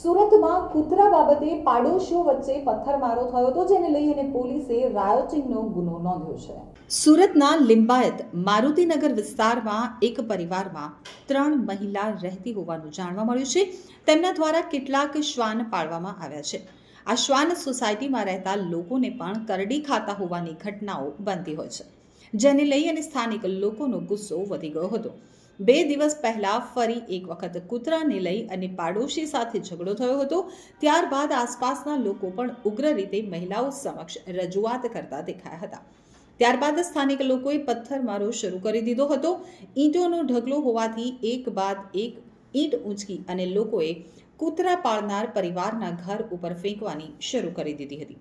સુરતમાં કૂતરા બાબતે પાડોશીઓ વચ્ચે પથ્થરમારો થયો હતો, જેને લઈ અને પોલીસે રાયોટિંગનો ગુનો નોંધ્યો છે. સુરતના લિંબાયત મારુતિનગર વિસ્તારમાં એક પરિવારમાં ત્રણ મહિલા રહેતી હોવાનું જાણવા મળ્યું છે. તેમના દ્વારા કેટલાક શ્વાન પાળવામાં આવ્યા છે. આ શ્વાન સોસાયટીમાં રહેતા લોકોને પણ કરડી ખાતા હોવાની ઘટનાઓ બનતી હોય છે. જેને લઈ અને સ્થાનિક લોકોનો ગુસ્સો વધી ગયો હતો. બે દિવસ પહેલા ફરી એક વખત કૂતરાને લઈ અને પાડોશી સાથે ઝઘડો થયો હતો. ત્યારબાદ આસપાસના લોકો પણ ઉગ્ર રીતે મહિલાઓ સમક્ષ રજૂઆત કરતા દેખાયા હતા. ત્યારબાદ સ્થાનિક લોકોએ પથ્થરમારો શરૂ કરી દીધો હતો. ઈંટોનો ઢગલો હોવાથી એક બાદ એક ઈંટ ઊંચકી અને લોકોએ કૂતરા પાળનાર પરિવારના ઘર ઉપર ફેંકવાની શરૂ કરી દીધી હતી.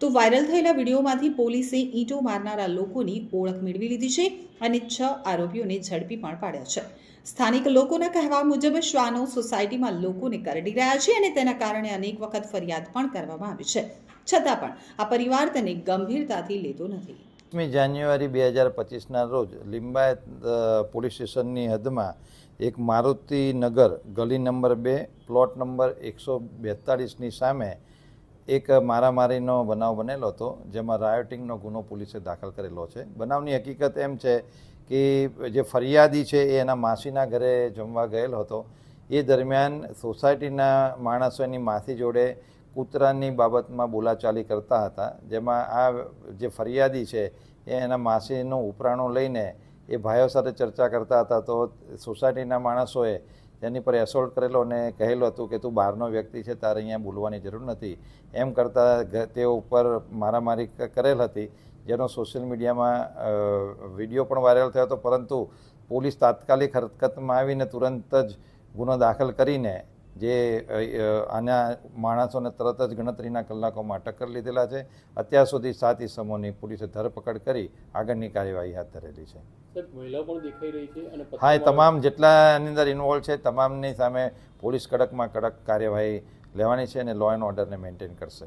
તો વાયરલ થયેલા વિડીયોમાંથી પોલીસે ઈંટો મારનારા લોકોની ઓળખ મેળવી લીધી છે અને છ આરોપીઓને ઝડપી પણ પાડ્યા છે. સ્થાનિક લોકોના કહેવા મુજબ શ્વાનો સોસાયટીમાં લોકોને કરડી રહ્યા છે અને તેના કારણે અનેક વખત ફરિયાદ પણ કરવામાં આવી છે. છતાં પણ આ પરિવાર તેને ગંભીરતાથી લેતો નથી. મી જાન્યુઆરી બે હજાર પચીસના રોજ લિંબાયત પોલીસ સ્ટેશનની હદમાં એક મારુતિ નગર ગલી નંબર બે, પ્લોટ નંબર એકસો બેતાળીસની સામે એક મારામારીનો બનાવ બનેલો હતો, જેમાં રાયોટિંગનો ગુનો પોલીસે દાખલ કરેલો છે. બનાવની હકીકત એમ છે કે જે ફરિયાદી છે એ એના માસીના ઘરે જમવા ગયેલો હતો. એ દરમિયાન સોસાયટીના માણસો એની માસી જોડે કૂતરાની બાબતમાં બોલાચાલી કરતા હતા, જેમાં આ જે ફરિયાદી છે એ એના માસીનું ઉપરાણું લઈને એ ભાઈઓ સાથે ચર્ચા કરતા હતા. તો સોસાયટીના માણસોએ તેની પર એસોલ્ટ કરેલો અને કહેલું હતું કે તું બહારનો વ્યક્તિ છે, તારે અહીંયા બોલવાની જરૂર નથી. એમ કરતાં તે ઉપર મારામારી કરેલ હતી, જેનો સોશિયલ મીડિયામાં વીડિયો પણ વાયરલ થયો હતો. પરંતુ પોલીસ તાત્કાલિક હરકતમાં આવીને તુરંત જ ગુનો દાખલ કરીને જે આના માણસોને તરત જ ગણતરીના કલાકોમાં અટક કરી લીધેલા છે. અત્યાર સુધી સાત ઇસમોની પોલીસે ધરપકડ કરી આગળની કાર્યવાહી હાથ ધરેલી છે. સાહેબ મહિલા પણ દેખાઈ રહી છે અને હા એ તમામ જેટલા એની અંદર ઇન્વોલ્વ છે તમામની સામે પોલીસ કડકમાં કડક કાર્યવાહી લેવાની છે અને લો એન્ડ ઓર્ડરને મેન્ટેન કરશે.